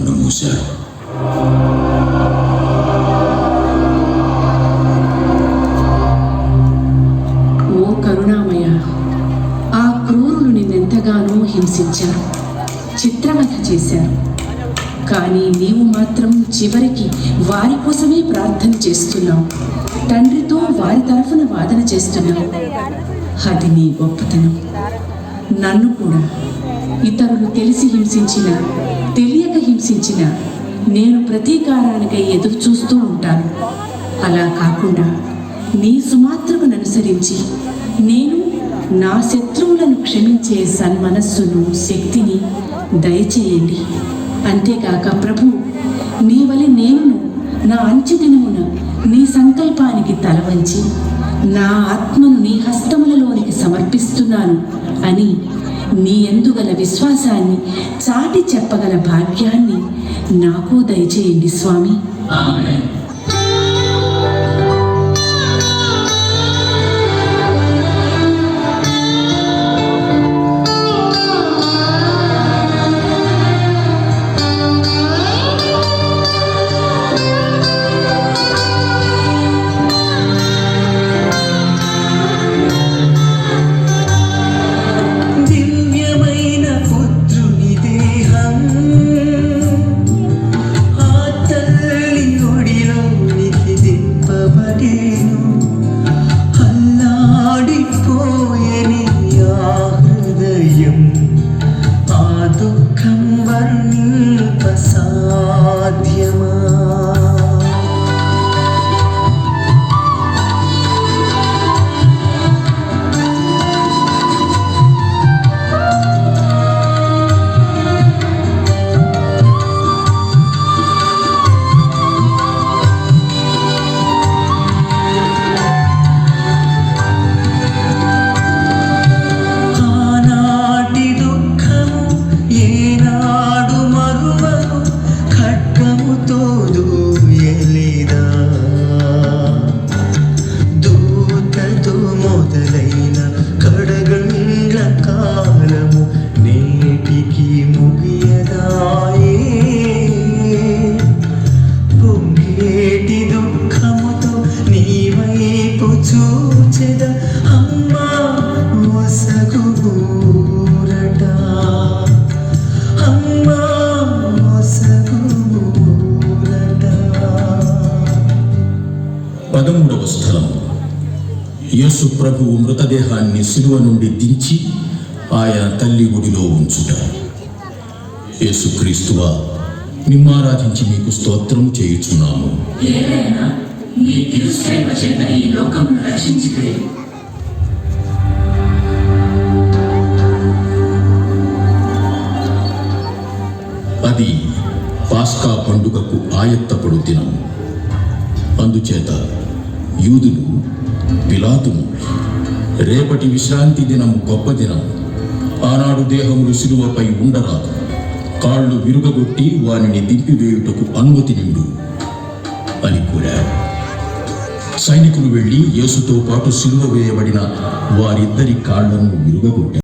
కన్ను మూశారు. ఓ కరుణామయ ఆ క్రూరులు నిన్నెంతగానో హింసించారు చిత్రవధ చేశారు. కానీ నీవు మాత్రం చివరికి వారి కోసమే ప్రార్థన చేస్తున్నావు. తండ్రితో వారి తరఫున వాదన చేస్తున్నావు. అది నీ గొప్పతనం. నన్ను కూడా ఇతరులు తెలిసి హింసించిన తెలియక హింసించిన నేను ప్రతీకారానికై ఎదురు చూస్తూ ఉంటాను. అలా కాకుండా నీ సుమాత్రమును అనుసరించి నేను నా శత్రువులను క్షమించే సన్మనస్సును శక్తిని దయచేయండి. అంతేకాక ప్రభు నీ వలె నేను నా అంచెదినమున నీ సంకల్పానికి తలవంచి నా ఆత్మను నీ హస్తములలోనికి సమర్పిస్తున్నాను అని నీ ఎందుగల విశ్వాసాన్ని చాటి చెప్పగల భాగ్యాన్ని నాకు దయచేయండి స్వామి. one చూచెద అమ్మా మొసగు ఊరట. అమ్మా మొసగు ఊరట. పదమూడవ స్థలం. యేసు ప్రభువు మృతదేహాన్ని శిలువ నుండి దించి ఆయన తల్లి గుడిలో ఉంచుట. యేసుక్రీస్తువా నిమ్మారాధించి మీకు స్తోత్రం చేయుచున్నాము. ఏదైనా తిరుసేవ చేత రక్షించితే అది పాస్కా పండుగకు ఆయత్తపడు దినం. అందుచేత యూదులు పిలాతును రేపటి విశ్రాంతి దినం గొప్ప దినం. ఆనాడు దేహములు సిలువపై ఉండరాదు. కాళ్ళు విరుగగొట్టి వానిని దింపివేయుటకు అనుమతి నిండు అని కోరారు. సైనికులు వెళ్ళి యేసుతో పాటు సిలువ వేయబడిన వారిద్దరి కాళ్ళను విరుగగొట్టారు.